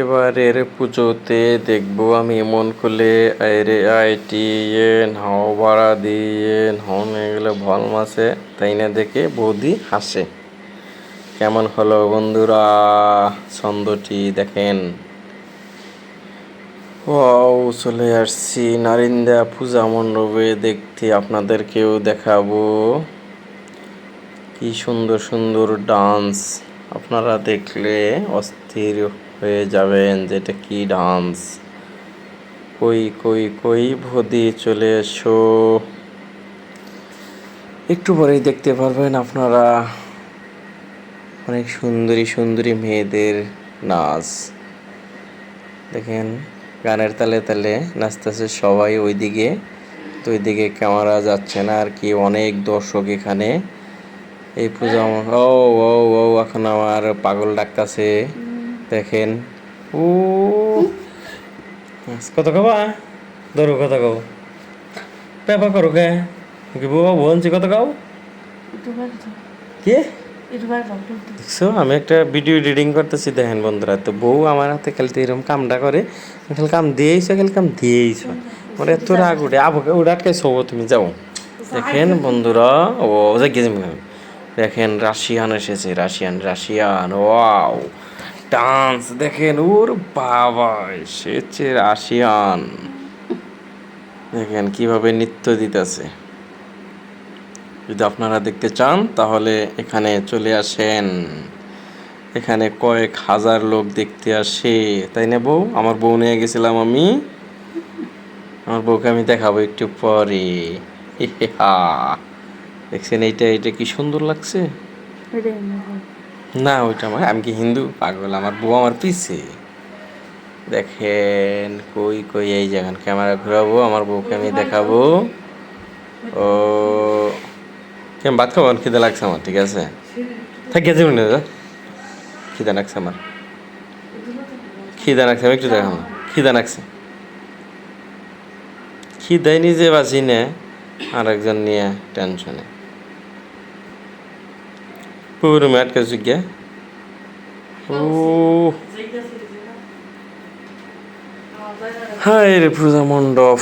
এবারের পুজোতে দেখব আমি এমন করলে আইরে, আইটি এন হাও ভাড়া দিয়ে হন, এগুলো ভল মাসে তাই না দেখে বৌদি হাসে। কেমন হলো বন্ধুরা? ছন্দটি দেখেন। ওয়াও, চলে আসছি নারিন্দা পূজা মণ্ডপে, দেখতে আপনাদেরকেও দেখাবো। কি সুন্দর সুন্দর ডান্স, আপনারা দেখলে অস্থির। হয়ে যাবেন যে এটা কি ডান্স? কই কই কই ভদি চলে এসো। একটু পরেই দেখতে পারবেন আপনারা অনেক সুন্দরী সুন্দরী মেয়েদের নাচ। দেখেন, গানের তালে তালে নাচতেছে সবাই ওইদিকে, তো ওইদিকে ক্যামেরা যাচ্ছে না আর কি, অনেক দর্শক এখানে। এই পূজা ও ও ও, এখন আমার পাগল ডাকতাছে। দেখেন। ও। কত কবা? ধরো কত কও? পেপা করো কে? কি বাবা বলছি কত কাও? কে? দেখছ আমি একটা ভিডিও এডিটিং করতেছি দেখেন বন্ধুরা। তো বউ আমার হাতে খেলতে এরকম কামটা করে। খালি কাম দিয়েছ খালি কাম দিয়েছ ওর এত রাগ উঠে। আবুকে ওটা আটকে শোবো তুমি যাও। দেখেন বন্ধুরা ও দেখেন রাশিয়ান এসেছে রাশিয়ান রাশিয়ান ওয়াও। ডান্স, দেখেন, ওর বাবা এসেছে রাশিয়ান দেখেন কীভাবে নৃত্য দিতেছে। যদি আপনারা দেখতে চান, তাহলে এখানে চলে আসেন। এখানে কয়েক হাজার লোক দেখতে আসে, তাই না বউ? আমার বউ নিয়ে গেছিলাম আমি। আমার বউকে আমি দেখাবো একটু পরে। হা দেখছেন এইটা এটা কি সুন্দর লাগছে? না, ওইটা আমার আমি কি হিন্দু? পাগল, আমার বউ আমার পিছে। দেখেন, কই কই, এই যেখান ক্যামেরা ঘুরাবো, আমার বউকে আমি দেখাবো। ও কেমন ভাত খাব? খিদে লাগছে আমার, ঠিক আছে? থাক গেছে মনে হয় খিদে লাগছে আমার। খিদে লাগছে, আমি একটু দেখাবো। খিদে লাগছে। খিদাই নিজে বাঁচি নে আর একজন নিয়ে টেনশনে। পুরো আটকে গিয়া ও হায় রে পূজা মণ্ডপ